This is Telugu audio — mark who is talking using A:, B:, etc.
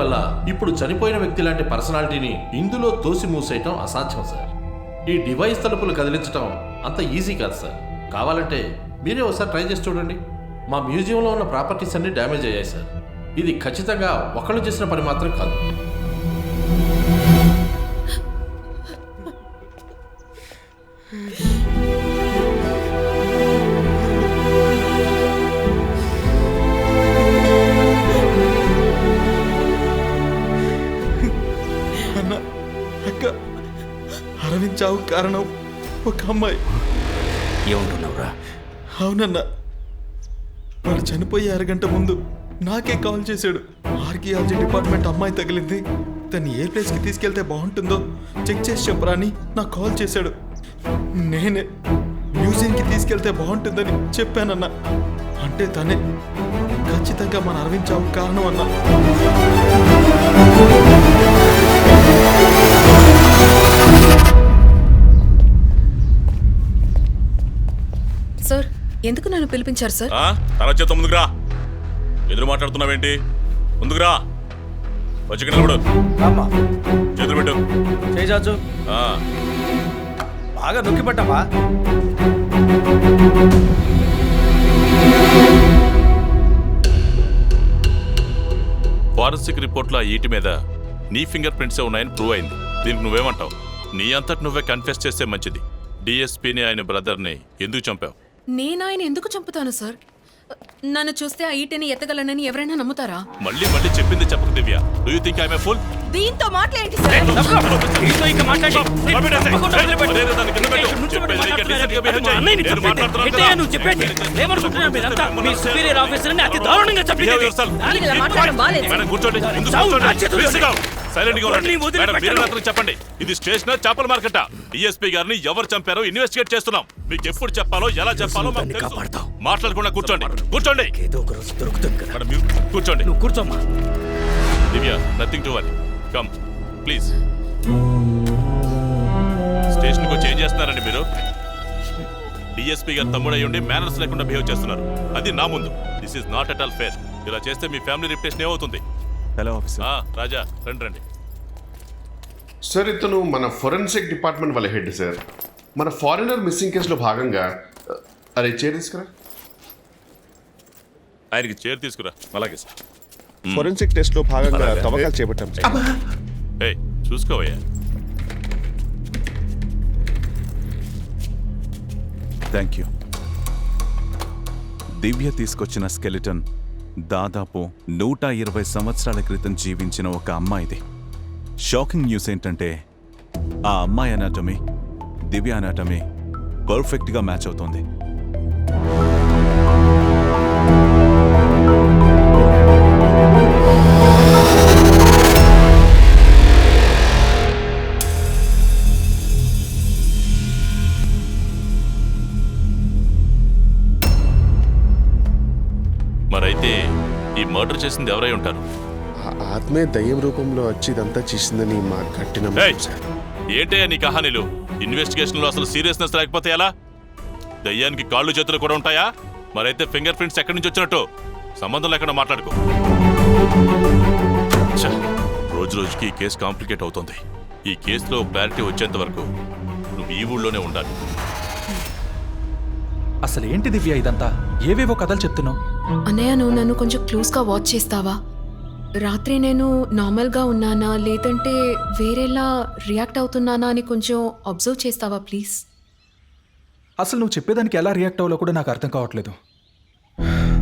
A: వల్ల ఇప్పుడు చనిపోయిన వ్యక్తి లాంటి పర్సనాలిటీని ఇందులో తోసి మూసేయటం అసాధ్యం సార్. ఈ డివైస్ తలుపులు కదిలించటం అంత ఈజీ కాదు సార్. కావాలంటే మీరే ఒకసారి ట్రై చేసి చూడండి. మా మ్యూజియంలో ఉన్న ప్రాపర్టీస్ అన్ని డ్యామేజ్ అయ్యాయి సార్. ఇది ఖచ్చితంగా ఒకళ్ళు చేసిన పని మాత్రం కాదు.
B: అన్న అరవింద్ చావు కారణం ఒక అమ్మాయి.
C: ఏమంటున్నావురా
B: అవునన్న. వాడు చనిపోయే అరగంట ముందు నాకే కాల్ చేశాడు. ఆర్కియాలజీ డిపార్ట్మెంట్ అమ్మాయి తగిలింది. తను ఏ ప్లేస్కి తీసుకెళ్తే బాగుంటుందో చెక్ చేసి చెప్పరా అని నాకు కాల్ చేశాడు. నేనే మ్యూజియంకి తీసుకెళ్తే బాగుంటుందని చెప్పానన్న. అంటే తనే ఖచ్చితంగా మన అరవింద్ చావు కారణం అన్నా.
D: ఎందుకు నన్ను పిలిపించారు సార్?
E: ఆ? తల చేత ముందుకురా. ఎదురు మాట్లాడుతున్నావేంటి? ముందుకురా. వచ్చి నిలబడు. చేతులు పెట్టు.
C: చేజాజు
E: ఆ,
C: బాగా నొక్కి పట్టమ్మా.
E: ఫారెన్సిక్ రిపోర్ట్లో ఆ ఈటి మీద నీ ఫింగర్ ప్రింట్సే ఉన్నాయని ప్రూవ్ అయింది. దీనికి నువ్వేమంటావు? నీ అంతటి నువ్వే కన్ఫెస్ చేస్తే మంచిది. డిఎస్పీని ఆయన బ్రదర్ని ఎందుకు చంపావు?
D: నేను ఆయన ఎందుకు చంపుతాను సార్? నన్ను చూస్తే ఆ ఈటెని ఎత్తగలనని ఎవరైనా నమ్ముతారా?
E: మళ్ళీ మళ్ళీ చెప్పింది చెప్పకు Divya. Do you think I'm fool
D: దీంతో మాట్లాడేంటి సార్.
F: నువ్వు చెప్పేది ఏమనుకుంటున్నావు మీరంతా మీ సుపీరియర్ ఆఫీసర్ని అతి దారుణంగా చంపింది
D: దానికి ఇలా మాట్లాడడం బాలేదు.
E: మేడం కూర్చోండి.
F: నా.
E: Silent గా ఉండండి.
F: ఎవరిని వదిలిపెట్టను.
E: మేడం, మీరే చెప్పండి. ఇది స్టేషన్ చేపల మార్కెటా డిఎస్పీ గారిని ఎవరు చంపారో ఇన్వెస్టిగేట్ చేస్తున్నాం. మీకు ఎప్పుడు చెప్పాలో ఎలా చెప్పాలో మాకు తెలుసు. మాట్లాడకుండా కూర్చోండి. కూర్చోండి.
F: ఏదో ఒక రోజు దొరుకుతుంది కదా.
E: మేడం you కూర్చోండి.
F: నువ్వు కూర్చోమ్మా.
E: Divya nothing to worry come please స్టేషన్కి వచ్చి ఏం చేస్తున్నారండి మీరు? డిఎస్పీ గారు తమ్ముడై ఉండి మేనర్స్ లేకుండా బిహేవ్ చేస్తున్నారు. అది నా ముందు. This is not at all fair ఇలా చేస్తే మీ ఫ్యామిలీ రిప్యుటేషన్ ఏమవుతుంది?
B: Hello officer.
E: ఆ, రాజా రండి రండి.
G: సార్ ఇతను మన ఫొరెన్సిక్ డిపార్ట్మెంట్ వాళ్ళ హెడ్ సార్. మన ఫారినర్ మిస్సింగ్ కేసులో భాగంగా అరే చైర్ తీసుకురా.
E: ఆయనకి చైర్ తీసుకురా అలాగే సార్.
H: ఫోరెన్సిక్ టెస్ట్లో భాగంగా తవ్వకాలు చేపట్టాం సార్.
E: ఏయ్ చూసుకోవయ్యా.
I: థ్యాంక్ యూ దివ్య తీసుకొచ్చిన స్కెలిటన్ దాదాపు నూట ఇరవై సంవత్సరాల క్రితం జీవించిన ఒక అమ్మాయిది షాకింగ్ న్యూస్ ఏంటంటే ఆ అమ్మాయి అనాటమీ దివ్య అనాటమీ పర్ఫెక్ట్గా మ్యాచ్ అవుతోంది.
E: మరైతే ఈ మర్డర్ చేసింది ఎవరై ఉంటారు?
H: ఆ ఆత్మే దయ్యం రూపంలో వచ్చి ఇదంతా చేసిందని మా కట్టిన
E: ఏయ్, ఏంటయ్యా నీ కహానీలు? ఇన్వెస్టిగేషన్లో అసలు సీరియస్నెస్ లేకపోతే ఎలా? దయ్యానికి కాళ్ళు చేతులు కూడా ఉంటాయా? మరైతే ఫింగర్ ప్రింట్స్ ఎక్కడి నుంచి వచ్చినట్టు? సంబంధం లేకుండా మాట్లాడుకో. ఛ, రోజు రోజుకి ఈ కేసు కాంప్లికేట్ అవుతుంది. ఈ కేసులో క్లారిటీ వచ్చేంత వరకు నువ్వు ఈ ఊళ్ళోనే ఉండాలి.
J: అసలు ఏంటి దివ్య ఇదంతా? ఏవేవో కథలు చెప్తున్నావు?
D: అన్నయ్య నువ్వు నన్ను కొంచెం క్లోజ్గా వాచ్ చేస్తావా? రాత్రి నేను నార్మల్గా ఉన్నానా? లేదంటే వేరేలా రియాక్ట్ అవుతున్నానా అని కొంచెం అబ్జర్వ్ చేస్తావా ప్లీజ్?
J: అసలు నువ్వు చెప్పేదానికి ఎలా రియాక్ట్ అవ్వాలో కూడా నాకు అర్థం కావట్లేదు.